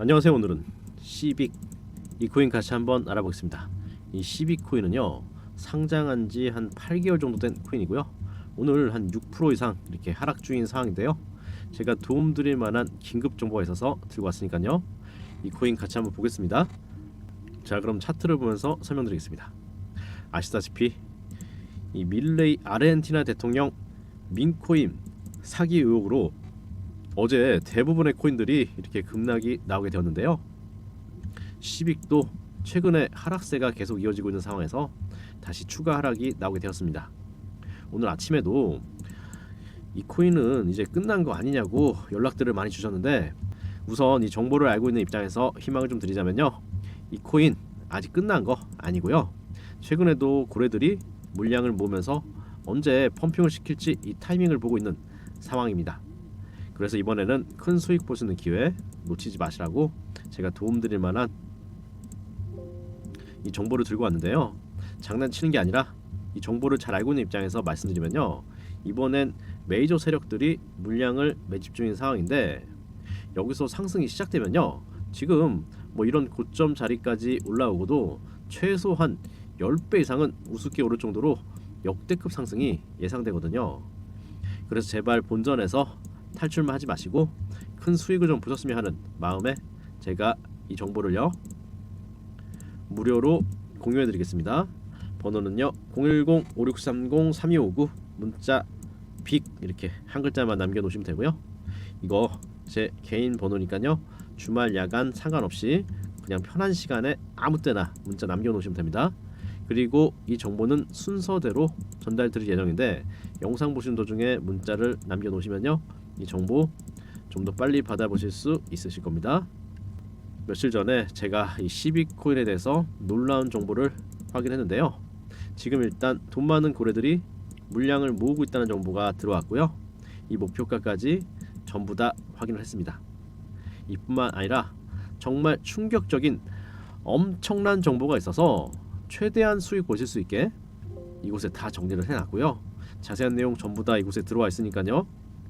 안녕하세요. 오늘은 시빅 이 코인 같이 한번 알아보겠습니다. 이 시빅 코인은요 상장한 지 한 8개월 정도 된 코인이고요. 오늘 한 6% 이상 이렇게 하락 중인 상황인데요. 제가 도움드릴 만한 긴급 정보가 있어서 들고 왔으니까요. 이 코인 같이 한번 보겠습니다. 자 그럼 차트를 보면서 설명드리겠습니다. 아시다시피 이 밀레이 아르헨티나 대통령 민코인 사기 의혹으로 어제 대부분의 코인들이 이렇게 급락이 나오게 되었는데요. 시빅도 최근에 하락세가 계속 이어지고 있는 상황에서 다시 추가 하락이 나오게 되었습니다. 오늘 아침에도 이 코인은 이제 끝난 거 아니냐고 연락들을 많이 주셨는데 우선 이 정보를 알고 있는 입장에서 희망을 좀 드리자면요. 이 코인 아직 끝난 거 아니고요. 최근에도 고래들이 물량을 모으면서 언제 펌핑을 시킬지 이 타이밍을 보고 있는 상황입니다. 그래서 이번에는 큰 수익 있는 기회 놓치지 마시라고 제가 도움드릴 만한 이 정보를 들고 왔는데요. 장난치는 게 아니라 이 정보를 잘 알고 있는 입장에서 말씀드리면요. 이번엔 메이저 세력들이 물량을 매집 중인 상황인데 여기서 상승이 시작되면요. 지금 뭐 이런 고점 자리까지 올라오고도 최소한 10배 이상은 우습게 오를 정도로 역대급 상승이 예상되거든요. 그래서 제발 본전에서 탈출만 하지 마시고 큰 수익을 좀 보셨으면 하는 마음에 제가 이 정보를요 무료로 공유해 드리겠습니다. 번호는요 010-5630-3259 문자 빅 이렇게 한 글자만 남겨 놓으시면 되고요. 이거 제 개인 번호니까요 주말 야간 상관없이 그냥 편한 시간에 아무 때나 문자 남겨 놓으시면 됩니다. 그리고 이 정보는 순서대로 전달 드릴 예정인데 영상 보시는 도중에 문자를 남겨 놓으시면요 이 정보 좀 더 빨리 받아보실 수 있으실 겁니다. 며칠 전에 제가 이 시빅 코인에 대해서 놀라운 정보를 확인했는데요. 지금 일단 돈 많은 고래들이 물량을 모으고 있다는 정보가 들어왔고요. 이 목표가까지 전부 다 확인을 했습니다. 이뿐만 아니라 정말 충격적인 엄청난 정보가 있어서 최대한 수익 보실 수 있게 이곳에 다 정리를 해놨고요. 자세한 내용 전부 다 이곳에 들어와 있으니까요.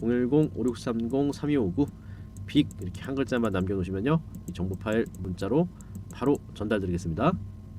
010-5630-3259 빅 이렇게 한 글자만 남겨놓으시면요 이 정보 파일 문자로 바로 전달드리겠습니다.